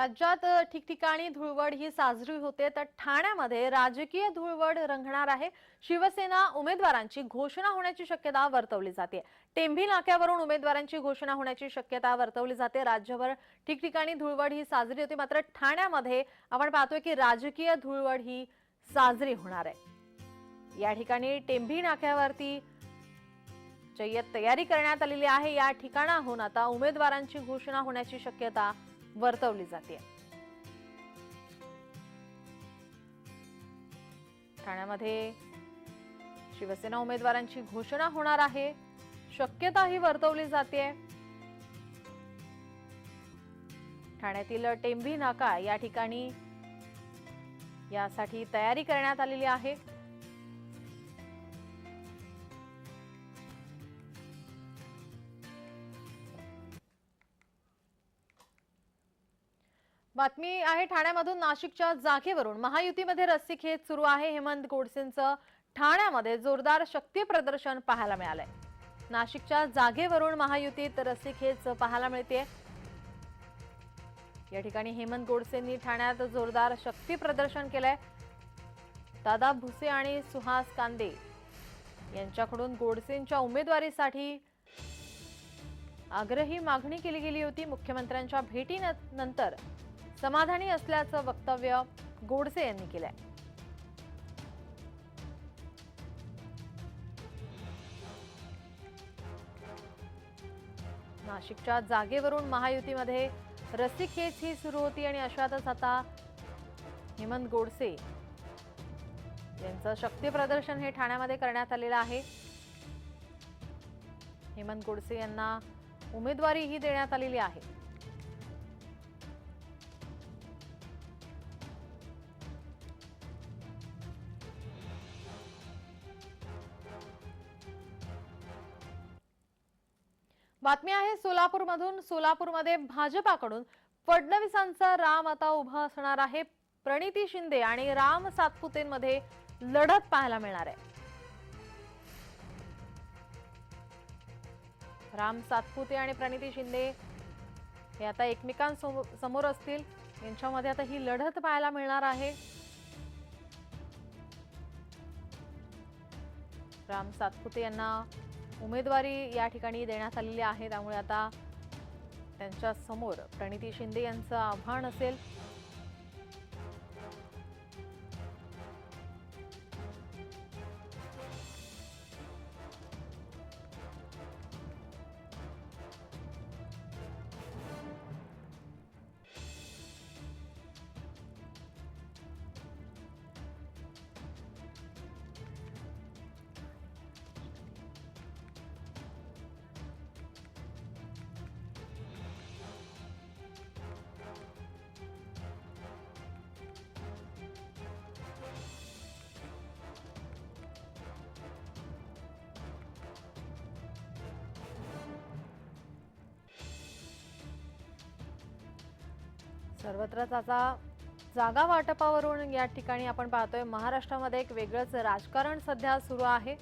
राज्यात ठिकठिकाणी धुळवड ही साजरी होते. तर ठाण्यामध्ये राजकीय धुळवड रंगणार आहे. शिवसेना उमेदवारांची घोषणा होण्याची शक्यता वर्तवली जाते. टेंभी नाक्यावरून उमेदवारांची घोषणा होण्याची शक्यता वर्तवली जाते. राज्यभर ठिकठिकाणी धुळवड ही साजरी होते. मात्र ठाण्यामध्ये आपण पाहतोय की राजकीय धुळवड ही साजरी होणार आहे. या ठिकाणी टेंभी नाक्यावरती जय्यत तयारी करण्यात आलेली आहे. या ठिकाणाहून आता उमेदवारांची घोषणा होण्याची शक्यता वर्तवली जाते. ठाण्यामध्ये शिवसेना उमेदवारांची घोषणा होणार आहे. शक्यता ही वर्तवली जाते. ठाण्यातील टेंभी नाका या ठिकाणी यासाठी तयारी करण्यात आलेली आहे. बातमी आहे ठाण्यामधून नाशिकच्या जागेवरून. महायुतीमध्ये रस्सीखेच सुरू आहे. हेमंत गोडसेंचं ठाण्यामध्ये जोरदार शक्ती प्रदर्शन पाहायला मिळालंय. नाशिकच्या जागेवरून महायुतीत रस्सीखेच पाहायला मिळते. या ठिकाणी हेमंत गोडसेंनी ठाण्यात जोरदार शक्ती प्रदर्शन केलंय. दादा भुसे आणि सुहास कांदे यांच्याकडून गोडसेंच्या उमेदवारीसाठी आग्रही मागणी केली गेली होती. मुख्यमंत्र्यांच्या भेटीनंतर समाधानी असल्याचं वक्तव्य गोडसे यांनी केलंय. नाशिकच्या जागेवरून महायुतीमध्ये रस्सीखेच ही सुरू होती आणि अशातच आता हेमंत गोडसे यांचं शक्ती प्रदर्शन हे ठाण्यामध्ये करण्यात आलेलं आहे. हेमंत गोडसे यांना उमेदवारीही देण्यात आलेली आहे. बातमी आहे सोलापूरमधून. सोलापूरमध्ये भाजपाकडून फडणवीसांचा राम आता उभा असणार आहे. प्रणिती शिंदे आणि राम सातपुतेंमध्ये लढत पाहायला मिळणार आहे. राम सातपुते आणि प्रणिती शिंदे हे आता एकमेकांसमोर असतील. यांच्यामध्ये आता ही लढत पाहायला मिळणार आहे. राम सातपुते यांना उमेदवारी या ठिकाणी देण्यात आलेली आहे. त्यामुळे आता त्यांच्यासमोर प्रणिती शिंदे यांचं आव्हान असेल. सर्वत्रच आता जागा वाटपावरून या ठिकाणी आपण पाहतोय महाराष्ट्रामध्ये एक वेगळंच राजकारण सध्या सुरू आहे.